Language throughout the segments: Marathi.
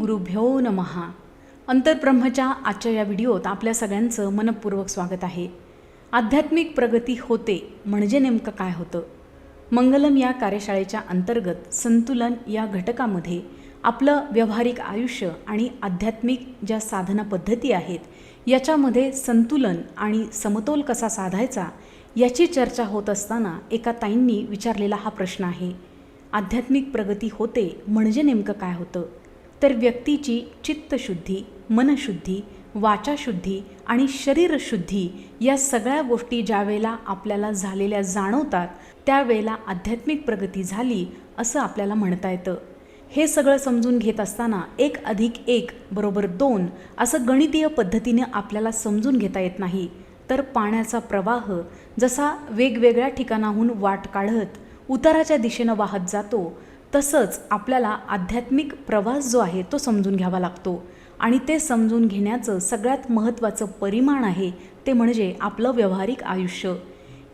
गुरुभ्यो नमहा अंतर्ब्रह्मच्या आजच्या या व्हिडिओत आपल्या सगळ्यांचं मनपूर्वक स्वागत आहे. आध्यात्मिक प्रगती होते म्हणजे नेमकं काय होतं? मंगलम या कार्यशाळेच्या अंतर्गत संतुलन या घटकामध्ये आपलं व्यावहारिक आयुष्य आणि आध्यात्मिक ज्या साधना पद्धती आहेत याच्यामध्ये संतुलन आणि समतोल कसा साधायचा याची चर्चा होत असताना एका ताईंनी विचारलेला हा प्रश्न आहे. आध्यात्मिक प्रगती होते म्हणजे नेमकं काय होतं? तर व्यक्तीची चित्तशुद्धी मनशुद्धी वाचाशुद्धी आणि शरीरशुद्धी या सगळ्या गोष्टी ज्या वेळेला आपल्याला झालेल्या जाणवतात त्यावेळेला आध्यात्मिक प्रगती झाली असं आपल्याला म्हणता येतं. हे सगळं समजून घेत असताना एक अधिक एक बरोबर दोन असं गणितीय पद्धतीने आपल्याला समजून घेता येत नाही. तर पाण्याचा प्रवाह जसा वेगवेगळ्या ठिकाणाहून वाट काढत उताराच्या दिशेनं वाहत जातो तसंच आपल्याला आध्यात्मिक प्रवास जो आहे तो समजून घ्यावा लागतो. आणि ते समजून घेण्याचं सगळ्यात महत्त्वाचं परिमाण आहे ते म्हणजे आपलं व्यावहारिक आयुष्य.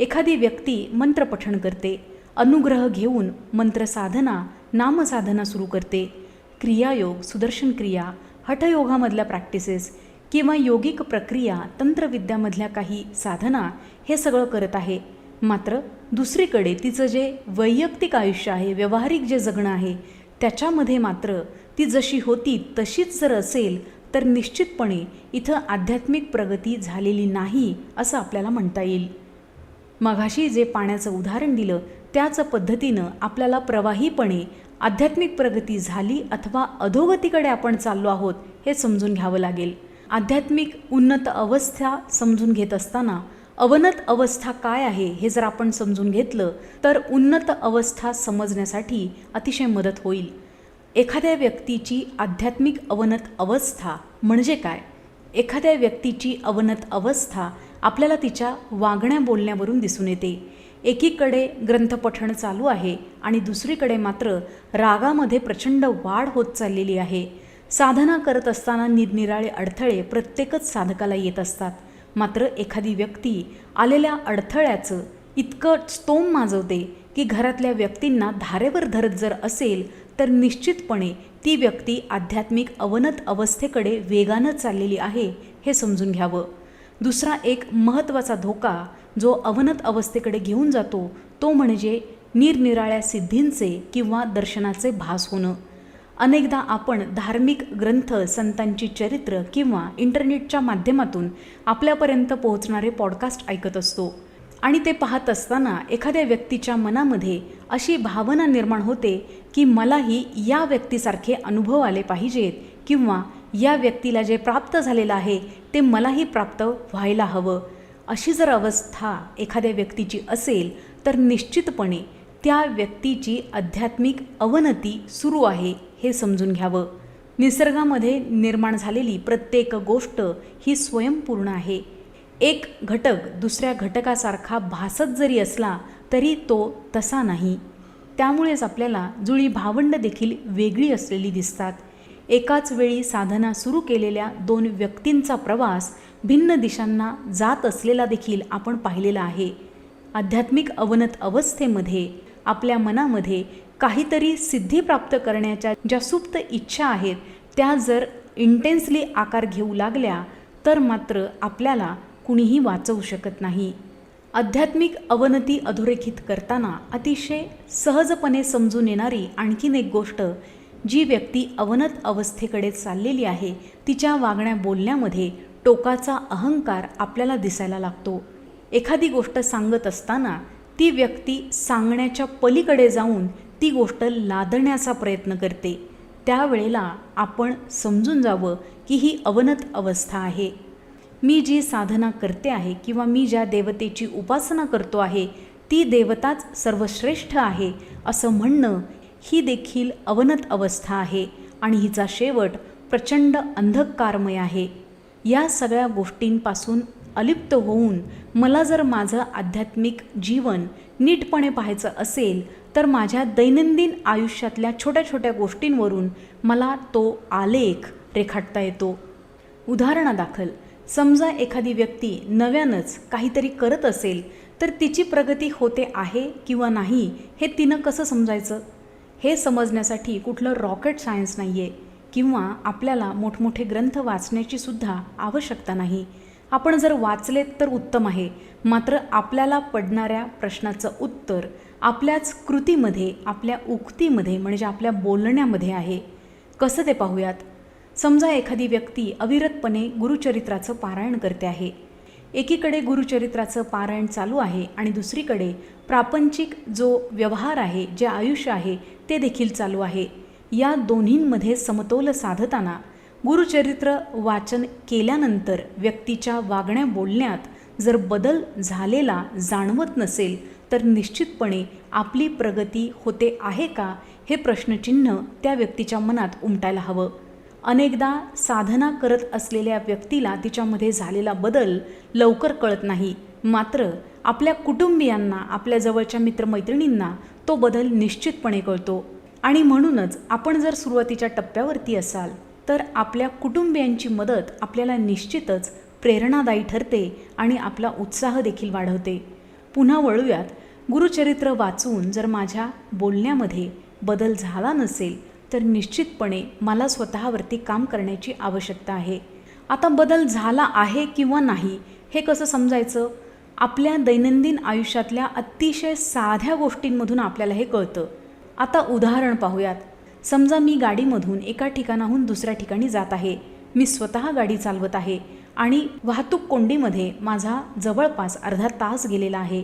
एखादी व्यक्ती मंत्रपठण करते अनुग्रह घेऊन मंत्रसाधना नामसाधना सुरू करते. क्रियायोग सुदर्शन क्रिया हठयोगामधल्या प्रॅक्टिसेस किंवा योगिक प्रक्रिया तंत्रविद्यामधल्या काही साधना हे सगळं करत आहे. मात्र दुसरीकडे तिचं जे वैयक्तिक आयुष्य आहे व्यावहारिक जे जगणं आहे त्याच्यामध्ये मात्र ती जशी होती तशीच जर असेल तर निश्चितपणे इथं आध्यात्मिक प्रगती झालेली नाही असं आपल्याला म्हणता येईल. मघाशी जे पाण्याचं उदाहरण दिलं त्याच पद्धतीनं आपल्याला प्रवाहीपणे आध्यात्मिक प्रगती झाली अथवा अधोगतीकडे आपण चाललो आहोत हे समजून घ्यावं लागेल. आध्यात्मिक उन्नत अवस्था समजून घेत असताना अवनत अवस्था काय आहे हे जर आपण समजून घेतलं तर उन्नत अवस्था समजण्यासाठी अतिशय मदत होईल. एखाद्या व्यक्तीची आध्यात्मिक अवनत अवस्था म्हणजे काय? एखाद्या व्यक्तीची अवनत अवस्था आपल्याला तिच्या वागण्या बोलण्यावरून दिसून येते. एकीकडे ग्रंथपठण चालू आहे आणि दुसरीकडे मात्र रागामध्ये प्रचंड वाढ होत चाललेली आहे. साधना करत असताना निरनिराळे अडथळे प्रत्येकच साधकाला येत असतात. मात्र एखादी व्यक्ती आलेल्या अडथळ्याचं इतकं स्तोम माजवते की घरातल्या व्यक्तींना धारेवर धरत जर असेल तर निश्चितपणे ती व्यक्ती आध्यात्मिक अवनत अवस्थेकडे वेगानं चाललेली आहे हे समजून घ्यावं. दुसरा एक महत्त्वाचा धोका जो अवनत अवस्थेकडे घेऊन जातो तो म्हणजे निरनिराळ्या सिद्धींचे किंवा दर्शनाचे भास होणं. अनेकदा आपण धार्मिक ग्रंथ संतांची चरित्र किंवा इंटरनेटच्या माध्यमातून आपल्यापर्यंत पोहोचणारे पॉडकास्ट ऐकत असतो. आणि ते पाहत असताना एखाद्या व्यक्तीच्या मनामध्ये अशी भावना निर्माण होते की मलाही या व्यक्तीसारखे अनुभव आले पाहिजेत किंवा या व्यक्तीला जे प्राप्त झालेलं आहे ते मलाही प्राप्त व्हायला हवं. अशी जर अवस्था एखाद्या व्यक्तीची असेल तर निश्चितपणे त्या व्यक्तीची आध्यात्मिक अवनती सुरू आहे. हे समजून घ्यावं. निसर्गामध्ये निर्माण झालेली प्रत्येक गोष्ट ही स्वयंपूर्ण आहे. एक घटक दुसऱ्या घटकासारखा भासत जरी असला तरी तो तसा नाही. त्यामुळेच आपल्याला जुळी भावंड देखील वेगळी असलेली दिसतात. एकाच वेळी साधना सुरू केलेल्या दोन व्यक्तींचा प्रवास भिन्न दिशांना जात असलेला देखील आपण पाहिलेला आहे. आध्यात्मिक अवनत अवस्थेमध्ये आपल्या मनामध्ये काहीतरी सिद्धी प्राप्त करण्याच्या ज्या सुप्त इच्छा आहेत त्या जर इंटेन्सली आकार घेऊ लागल्या तर मात्र आपल्याला कुणीही वाचवू शकत नाही. आध्यात्मिक अवनती अधोरेखित करताना अतिशय सहजपणे समजून येणारी आणखीन एक गोष्ट जी व्यक्ती अवनत अवस्थेकडे चाललेली आहे तिच्या वागण्या बोलण्यामध्ये टोकाचा अहंकार आपल्याला दिसायला लागतो. एखादी गोष्ट सांगत असताना ती व्यक्ती सांगण्याच्या पलीकडे जाऊन ती गोष्ट लादण्याचा प्रयत्न करते. त्यावेळेला आपण समजून जावं की ही अवनत अवस्था आहे. मी जी साधना करते आहे किंवा मी ज्या देवतेची उपासना करतो आहे ती देवताच सर्वश्रेष्ठ आहे असं म्हणणं ही देखील अवनत अवस्था आहे आणि हिचा शेवट प्रचंड अंधकारमय आहे. या सगळ्या गोष्टींपासून अलिप्त होऊन मला जर माझं आध्यात्मिक जीवन नीटपणे पाहायचं असेल तर माझ्या दैनंदिन आयुष्यातल्या छोट्या छोट्या गोष्टींवरून मला तो आलेख रेखाटता येतो. उदाहरणादाखल समजा एखादी व्यक्ती नव्यानंच काहीतरी करत असेल तर तिची प्रगती होते आहे किंवा नाही हे तिनं कसं समजायचं? हे समजण्यासाठी कुठलं रॉकेट सायन्स नाही आहे किंवा आपल्याला मोठमोठे ग्रंथ वाचण्याची सुद्धा आवश्यकता नाही. आपण जर वाचलेत तर उत्तम आहे मात्र आपल्याला पडणाऱ्या प्रश्नाचं उत्तर आपल्याच कृतीमध्ये आपल्या उक्तीमध्ये म्हणजे आपल्या बोलण्यामध्ये आहे. कसं ते पाहूयात? समजा एखादी व्यक्ती अविरतपणे गुरुचरित्राचं पारायण करते आहे. एकीकडे गुरुचरित्राचं पारायण चालू आहे आणि दुसरीकडे प्रापंचिक जो व्यवहार आहे जे आयुष्य आहे ते देखील चालू आहे. या दोन्हींमध्ये समतोल साधताना गुरुचरित्र वाचन केल्यानंतर व्यक्तीच्या वागण्या बोलण्यात जर बदल झालेला जाणवत नसेल तर निश्चितपणे आपली प्रगती होते आहे का हे प्रश्नचिन्ह त्या व्यक्तीच्या मनात उमटायला हवं. अनेकदा साधना करत असलेल्या व्यक्तीला तिच्यामध्ये झालेला बदल लवकर कळत नाही. मात्र आपल्या कुटुंबियांना आपल्या जवळच्या मित्रमैत्रिणींना तो बदल निश्चितपणे कळतो. आणि म्हणूनच आपण जर सुरुवातीच्या टप्प्यावरती असाल तर आपल्या कुटुंबियांची मदत आपल्याला निश्चितच प्रेरणादायी ठरते आणि आपला उत्साह देखील वाढवते. पुन्हा वळूयात. गुरुचरित्र वाचून जर माझ्या बोलण्यामध्ये बदल झाला नसेल तर निश्चितपणे मला स्वतःवरती काम करण्याची आवश्यकता आहे. आता बदल झाला आहे किंवा नाही हे कसं समजायचं? आपल्या दैनंदिन आयुष्यातल्या अतिशय साध्या गोष्टींमधून आपल्याला हे कळतं. आता उदाहरण पाहूयात. समजा मी गाडीमधून एका ठिकाणाहून दुसऱ्या ठिकाणी जात आहे. मी स्वतः गाडी चालवत आहे. आणि वाहतूक कोंडीमध्ये माझा जवळपास अर्धा तास गेलेला आहे.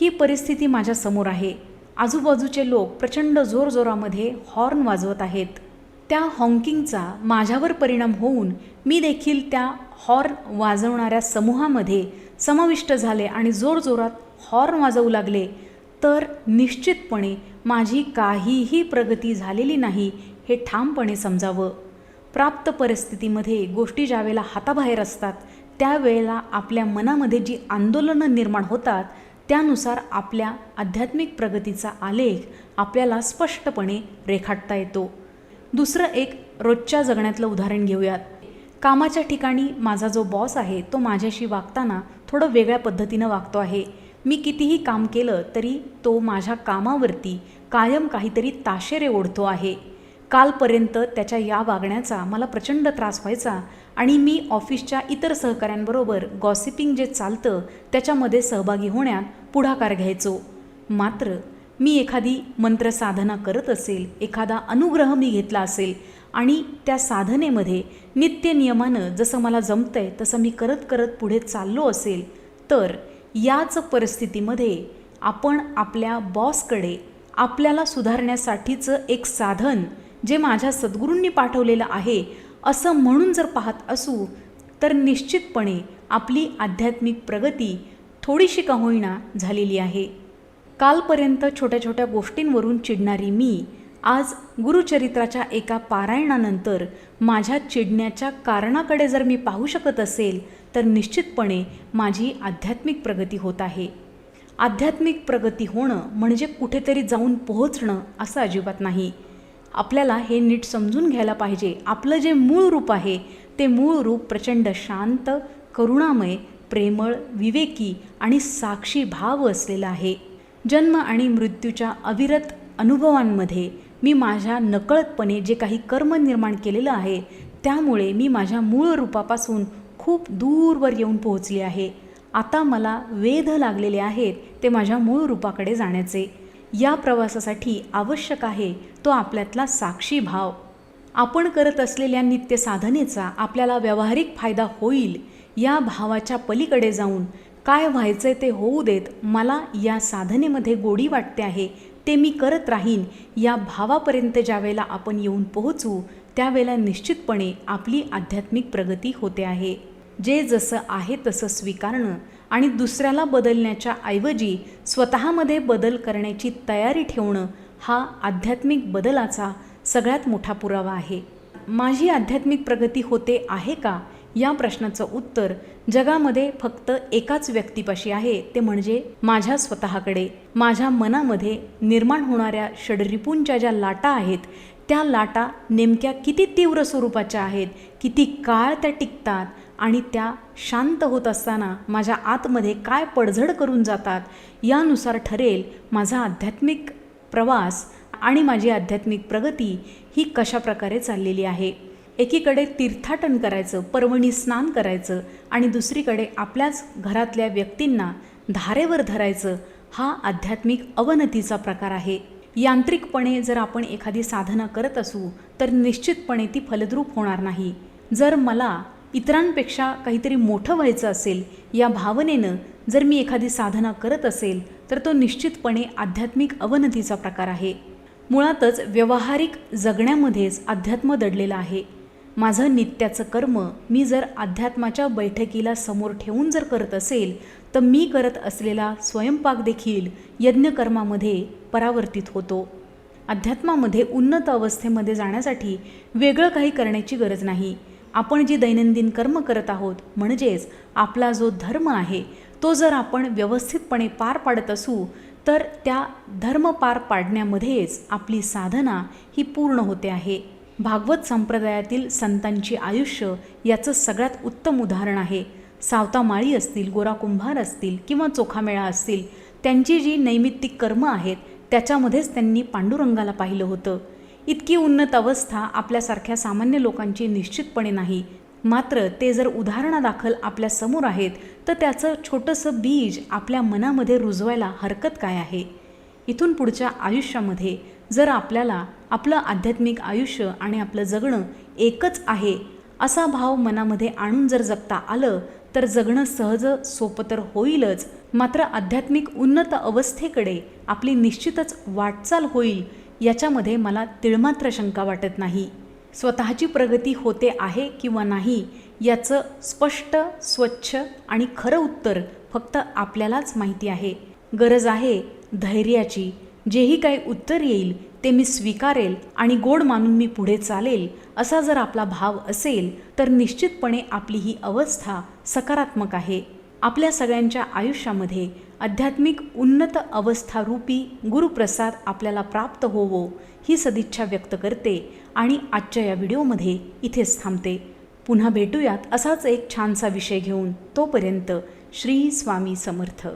ही परिस्थिती माझ्यासमोर आहे. आजूबाजूचे लोक प्रचंड जोरजोरामध्ये हॉर्न वाजवत आहेत. त्या हॉंकिंगचा माझ्यावर परिणाम होऊन मी देखील त्या हॉर्न वाजवणाऱ्या समूहामध्ये समाविष्ट झाले आणि जोरजोरात हॉर्न वाजवू लागले. तर निश्चितपणे माझी काहीही प्रगती झालेली नाही हे ठामपणे समजावं. प्राप्त परिस्थितीमध्ये गोष्टी ज्यावेळेला हाताबाहेर असतात त्यावेळेला आपल्या मनामध्ये जी आंदोलनं निर्माण होतात त्यानुसार आपल्या आध्यात्मिक प्रगतीचा आलेख आपल्याला स्पष्टपणे रेखाटता येतो. दुसरं एक रोजच्या जगण्यातलं उदाहरण घेऊयात. कामाच्या ठिकाणी माझा जो बॉस आहे तो माझ्याशी वागताना थोडं वेगळ्या पद्धतीनं वागतो आहे. मी कितीही काम केलं तरी तो माझ्या कामावरती कायम काहीतरी ताशेरे ओढतो आहे. कालपर्यंत त्याच्या या वागण्याचा मला प्रचंड त्रास व्हायचा आणि मी ऑफिसच्या इतर सहकाऱ्यांबरोबर गॉसिपिंग जे चालतं त्याच्यामध्ये सहभागी होण्यात पुढाकार घ्यायचो. मात्र मी एखादी मंत्रसाधना करत असेल एखादा अनुग्रह मी घेतला असेल आणि त्या साधनेमध्ये नित्यनियमानं जसं मला जमतंय तसं मी करत करत पुढे चाललो असेल तर याच परिस्थितीमध्ये आपण आपल्या बॉसकडे आपल्याला सुधारण्यासाठीचं एक साधन जे माझ्या सद्गुरूंनी पाठवलेलं आहे असं म्हणून जर पाहत असू तर निश्चितपणे आपली आध्यात्मिक प्रगती थोडीशी का होईना झालेली आहे. कालपर्यंत छोट्या छोट्या गोष्टींवरून चिडणारी मी आज गुरुचरित्राच्या एका पारायणानंतर माझ्या चिडण्याच्या कारणाकडे जर मी पाहू शकत असेल तर निश्चितपणे माझी आध्यात्मिक प्रगती होत आहे. आध्यात्मिक प्रगती होणं म्हणजे कुठेतरी जाऊन पोहोचणं असं अजिबात नाही. आपल्याला हे नीट समजून घ्यायला पाहिजे. आपलं जे मूळ रूप आहे ते मूळ रूप प्रचंड शांत करुणामय प्रेमळ विवेकी आणि साक्षी भाव असलेला आहे. जन्म आणि मृत्यूच्या अविरत अनुभवांमध्ये मी माझ्या नकळतपणे जे काही कर्म निर्माण केलेलं आहे त्यामुळे मी माझ्या मूळ रूपापासून खूप दूरवर येऊन पोहोचले आहे. आता मला वेध लागलेले आहेत ते माझ्या मूळ रूपाकडे जाण्याचे. या प्रवासासाठी आवश्यक आहे तो आपल्यातला साक्षी भाव. आपण करत असलेल्या नित्य साधनेचा आपल्याला व्यावहारिक फायदा होईल या भावाच्या पलीकडे जाऊन काय व्हायचे ते होऊ देत मला या साधनेमध्ये गोडी वाटते आहे ते मी करत राहीन. या भावापर्यंत ज्यावेळेला आपण येऊन पोहोचू त्यावेळेला निश्चितपणे आपली आध्यात्मिक प्रगती होते आहे. जे जसं आहे तसं स्वीकारणं आणि दुसऱ्याला बदलण्याच्या ऐवजी स्वतःमध्ये बदल करण्याची तयारी ठेवणं हा आध्यात्मिक बदलाचा सगळ्यात मोठा पुरावा आहे. माझी आध्यात्मिक प्रगती होते आहे का? या प्रश्नाचं उत्तर जगामध्ये फक्त एकाच व्यक्तीपाशी आहे ते म्हणजे माझ्या स्वतःकडे. माझ्या मनामध्ये निर्माण होणाऱ्या षडरिपूंच्या ज्या लाटा आहेत त्या लाटा नेमक्या किती तीव्र स्वरूपाच्या आहेत किती काळ त्या टिकतात आणि त्या शांत होत असताना माझ्या आतमध्ये काय पडझड करून जातात यानुसार ठरेल माझा आध्यात्मिक प्रवास आणि माझी आध्यात्मिक प्रगती ही कशा प्रकारे चाललेली आहे. एकीकडे तीर्थाटन करायचं पर्वणी स्नान करायचं आणि दुसरीकडे आपल्याच घरातल्या व्यक्तींना धारेवर धरायचं हा आध्यात्मिक अवनतीचा प्रकार आहे. यांत्रिकपणे जर आपण एखादी साधना करत असू तर निश्चितपणे ती फलद्रूप होणार नाही. जर मला इतरांपेक्षा काहीतरी मोठं व्हायचं असेल या भावनेनं जर मी एखादी साधना करत असेल तर तो निश्चितपणे आध्यात्मिक अवनतीचा प्रकार आहे. मुळातच व्यवहारिक जगण्यामध्येच अध्यात्म दडलेलं आहे. माझं नित्याचं कर्म मी जर अध्यात्माच्या बैठकीला समोर ठेवून जर करत असेल तर मी करत असलेला स्वयंपाक देखील यज्ञकर्मामध्ये परावर्तित होतो. अध्यात्मामध्ये उन्नत अवस्थेमध्ये जाण्यासाठी वेगळं काही करण्याची गरज नाही. आपण जी दैनंदिन कर्म करत आहोत म्हणजेच आपला जो धर्म आहे तो जर आपण व्यवस्थितपणे पार पाडत असू तर त्या धर्म पार पाडण्यामध्येच आपली साधना ही पूर्ण होते आहे. भागवत संप्रदायातील संतांची आयुष्य याचं सगळ्यात उत्तम उदाहरण आहे. सावतामाळी असतील गोरा कुंभार असतील किंवा चोखामेळा असतील त्यांची जी नैमित्तिक कर्म आहेत त्याच्यामध्येच त्यांनी पांडुरंगाला पाहिलं होतं. इतकी उन्नत अवस्था आपल्यासारख्या सामान्य लोकांची निश्चितपणे नाही. मात्र ते जर उदाहरणादाखल आपल्यासमोर आहेत तर त्याचं छोटंसं बीज आपल्या मनामध्ये रुजवायला हरकत काय आहे? इथून पुढच्या आयुष्यामध्ये जर आपल्याला आपलं आध्यात्मिक आयुष्य आणि आपलं जगणं एकच आहे असा भाव मनामध्ये आणून जर जगता आलं तर जगणं सहज सोपं तर होईलच. मात्र आध्यात्मिक उन्नत अवस्थेकडे आपली निश्चितच वाटचाल होईल याच्यामध्ये मला तिळमात्र शंका वाटत नाही. स्वतःची प्रगती होते आहे किंवा नाही याचं स्पष्ट स्वच्छ आणि खरं उत्तर फक्त आपल्यालाच माहिती आहे. गरज आहे धैर्याची. जेही काही उत्तर येईल ते मी स्वीकारेल आणि गोड मानून मी पुढे चालेल असा जर आपला भाव असेल तर निश्चितपणे आपली ही अवस्था सकारात्मक आहे. आपल्या सगळ्यांच्या आयुष्यामध्ये आध्यात्मिक उन्नत अवस्थारूपी गुरुप्रसाद आपल्याला प्राप्त होवो ही सदिच्छा व्यक्त करते आणि आजच्या या व्हिडिओमध्ये इथेच थांबते. पुन्हा भेटूयात असाच एक छानसा विषय घेऊन. तोपर्यंत श्री स्वामी समर्थ.